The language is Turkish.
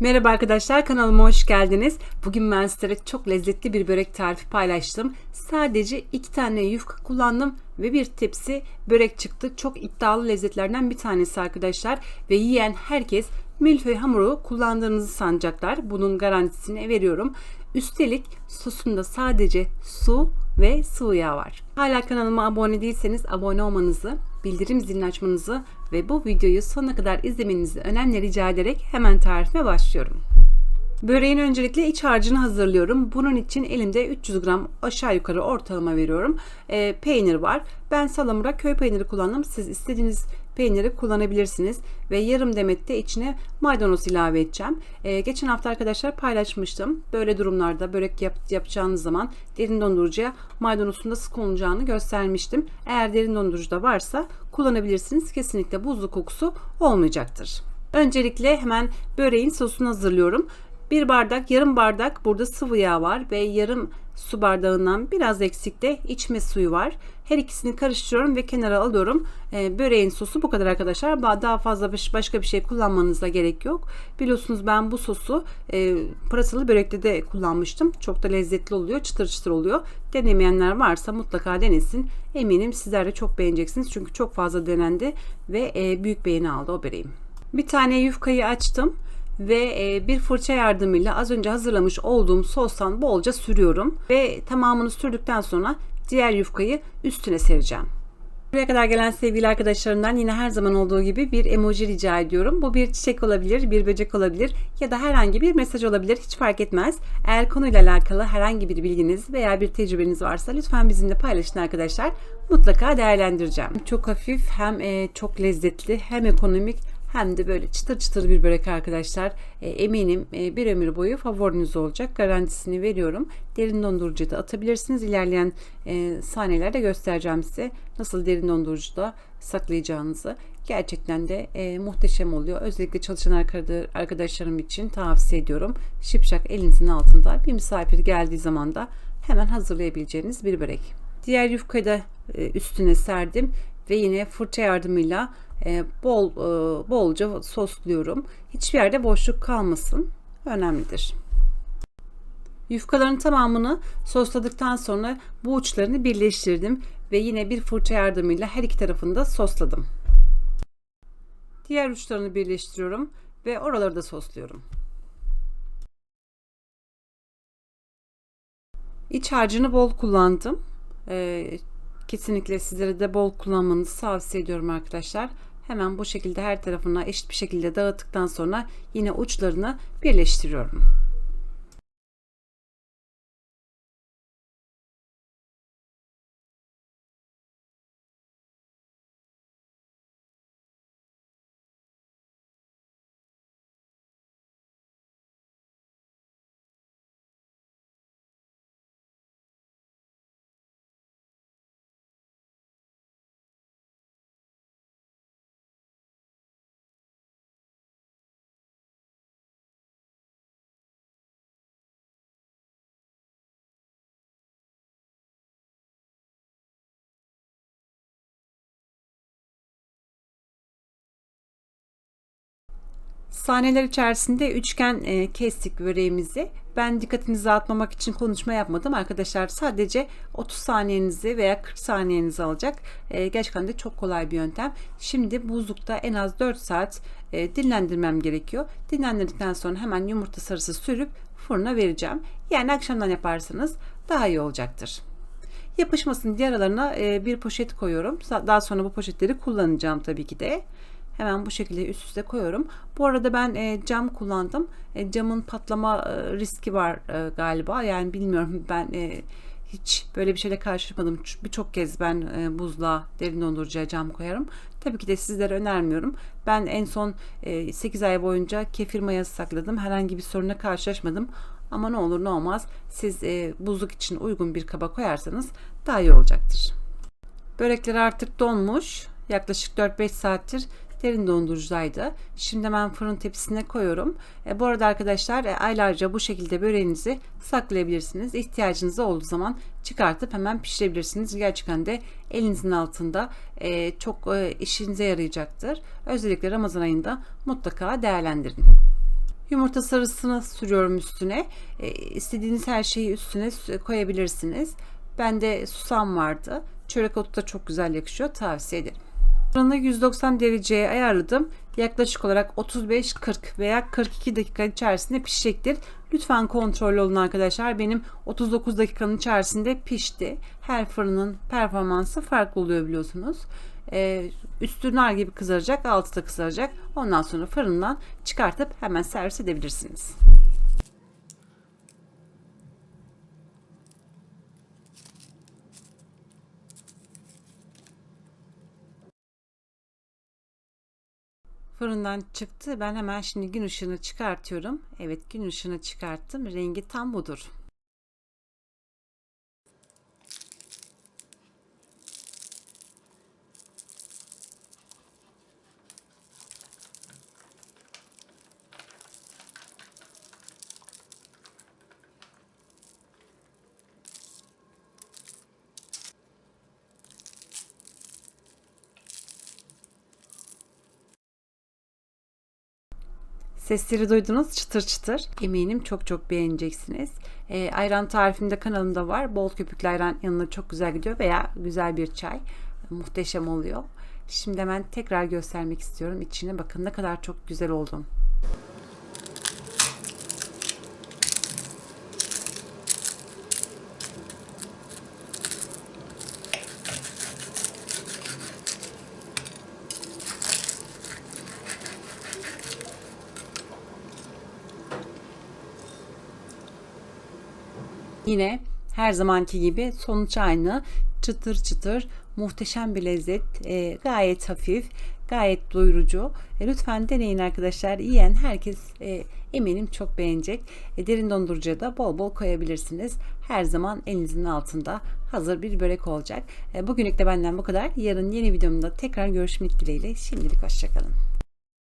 Merhaba arkadaşlar kanalıma hoş geldiniz. Bugün ben sizlere çok lezzetli bir börek tarifi paylaştım. Sadece iki tane yufka kullandım ve bir tepsi börek çıktı. Çok iddialı lezzetlerden bir tanesi arkadaşlar. Ve yiyen herkes milföy hamuru kullandığınızı sanacaklar. Bunun garantisini veriyorum. Üstelik sosunda sadece su ve sıvı yağ var. Hala kanalıma abone değilseniz abone olmanızı, bildirim zilini açmanızı ve bu videoyu sonuna kadar izlemenizi önemli rica ederek hemen tarifime başlıyorum. Böreğin öncelikle iç harcını hazırlıyorum. Bunun için elimde 300 gram aşağı yukarı ortalama veriyorum. E, peynir var. Ben salamura köy peyniri kullandım. Siz istediğiniz peyniri kullanabilirsiniz. Ve yarım demet de içine maydanoz ilave edeceğim. E, geçen hafta arkadaşlar paylaşmıştım. Böyle durumlarda börek yap, yapacağınız zaman derin dondurucuya maydanozun da sık olacağını göstermiştim. Eğer derin dondurucuda varsa kullanabilirsiniz. Kesinlikle buzlu kokusu olmayacaktır. Öncelikle hemen böreğin sosunu hazırlıyorum. Bir bardak, yarım bardak burada sıvı yağ var ve yarım su bardağından biraz eksik de içme suyu var. Her ikisini karıştırıyorum ve kenara alıyorum. E, böreğin sosu bu kadar arkadaşlar. Daha fazla başka bir şey kullanmanıza gerek yok. Biliyorsunuz ben bu sosu e, pırasalı börekte de kullanmıştım. Çok da lezzetli oluyor. Çıtır çıtır oluyor. Denemeyenler varsa mutlaka denesin. Eminim sizler de çok beğeneceksiniz. Çünkü çok fazla denendi ve e, büyük beğeni aldı o böreğim. Bir tane yufkayı açtım ve e, bir fırça yardımıyla az önce hazırlamış olduğum sostan bolca sürüyorum ve tamamını sürdükten sonra diğer yufkayı üstüne sereceğim. Buraya kadar gelen sevgili arkadaşlarımdan yine her zaman olduğu gibi bir emoji rica ediyorum. Bu bir çiçek olabilir, bir böcek olabilir ya da herhangi bir mesaj olabilir. Hiç fark etmez. Eğer konuyla alakalı herhangi bir bilginiz veya bir tecrübeniz varsa lütfen bizimle paylaşın arkadaşlar. Mutlaka değerlendireceğim. Çok hafif hem e, çok lezzetli hem ekonomik hem de böyle çıtır çıtır bir börek arkadaşlar. E, eminim e, bir ömür boyu favoriniz olacak. Garantisini veriyorum. Derin dondurucuda atabilirsiniz. İlerleyen e, sahnelerde göstereceğim size nasıl derin dondurucuda saklayacağınızı. Gerçekten de e, muhteşem oluyor. Özellikle çalışan arkadaşlarım için tavsiye ediyorum. Şipşak elinizin altında bir misafir geldiği zaman da hemen hazırlayabileceğiniz bir börek. Diğer yufkayı da e, üstüne serdim ve yine fırça yardımıyla e, bol e, bolca sosluyorum. Hiçbir yerde boşluk kalmasın. Önemlidir. Yufkaların tamamını sosladıktan sonra bu uçlarını birleştirdim ve yine bir fırça yardımıyla her iki tarafını da sosladım. Diğer uçlarını birleştiriyorum ve oraları da sosluyorum. İç harcını bol kullandım. Ee, Kesinlikle sizlere de bol kullanmanızı tavsiye ediyorum arkadaşlar. Hemen bu şekilde her tarafına eşit bir şekilde dağıttıktan sonra yine uçlarını birleştiriyorum. Sahneler içerisinde üçgen e, kestik böreğimizi. Ben dikkatinizi dağıtmamak için konuşma yapmadım. Arkadaşlar sadece 30 saniyenizi veya 40 saniyenizi alacak. E, gerçekten de çok kolay bir yöntem. Şimdi buzlukta en az 4 saat e, dinlendirmem gerekiyor. Dinlendirdikten sonra hemen yumurta sarısı sürüp fırına vereceğim. Yani akşamdan yaparsanız daha iyi olacaktır. Yapışmasın diye aralarına e, bir poşet koyuyorum. Daha sonra bu poşetleri kullanacağım tabii ki de. Hemen bu şekilde üst üste koyuyorum. Bu arada ben e, cam kullandım. E, camın patlama e, riski var e, galiba. Yani bilmiyorum ben e, hiç böyle bir şeyle karşılaşmadım. Birçok kez ben e, buzluğa derin dondurucuya cam koyarım. Tabii ki de sizlere önermiyorum. Ben en son e, 8 ay boyunca kefir mayası sakladım. Herhangi bir soruna karşılaşmadım. Ama ne olur ne olmaz siz e, buzluk için uygun bir kaba koyarsanız daha iyi olacaktır. Börekler artık donmuş. Yaklaşık 4-5 saattir derin dondurucudaydı. Şimdi hemen fırın tepsisine koyuyorum. E, bu arada arkadaşlar e, aylarca bu şekilde böreğinizi saklayabilirsiniz. İhtiyacınız olduğu zaman çıkartıp hemen pişirebilirsiniz. Gerçekten de elinizin altında e, çok e, işinize yarayacaktır. Özellikle Ramazan ayında mutlaka değerlendirin. Yumurta sarısını sürüyorum üstüne. E, istediğiniz her şeyi üstüne koyabilirsiniz. Bende susam vardı. Çörek otu da çok güzel yakışıyor. Tavsiye ederim. Fırını 190 dereceye ayarladım. Yaklaşık olarak 35-40 veya 42 dakika içerisinde pişecektir. Lütfen kontrol olun arkadaşlar. Benim 39 dakikanın içerisinde pişti. Her fırının performansı farklı oluyor biliyorsunuz. Ee, üstü nar gibi kızaracak, altı da kızaracak. Ondan sonra fırından çıkartıp hemen servis edebilirsiniz. Fırından çıktı. Ben hemen şimdi gün ışığını çıkartıyorum. Evet gün ışığını çıkarttım. Rengi tam budur. Sesleri duydunuz çıtır çıtır. Eminim çok çok beğeneceksiniz. E, ayran tarifimde kanalımda var. Bol köpüklü ayran yanına çok güzel gidiyor veya güzel bir çay. Muhteşem oluyor. Şimdi hemen tekrar göstermek istiyorum. İçine bakın ne kadar çok güzel oldum. Yine her zamanki gibi sonuç aynı. Çıtır çıtır muhteşem bir lezzet. E, gayet hafif, gayet doyurucu. E, lütfen deneyin arkadaşlar. Yiyen herkes e, eminim çok beğenecek. E, derin dondurucuya da bol bol koyabilirsiniz. Her zaman elinizin altında hazır bir börek olacak. E, bugünlük de benden bu kadar. Yarın yeni videomda tekrar görüşmek dileğiyle. Şimdilik hoşçakalın.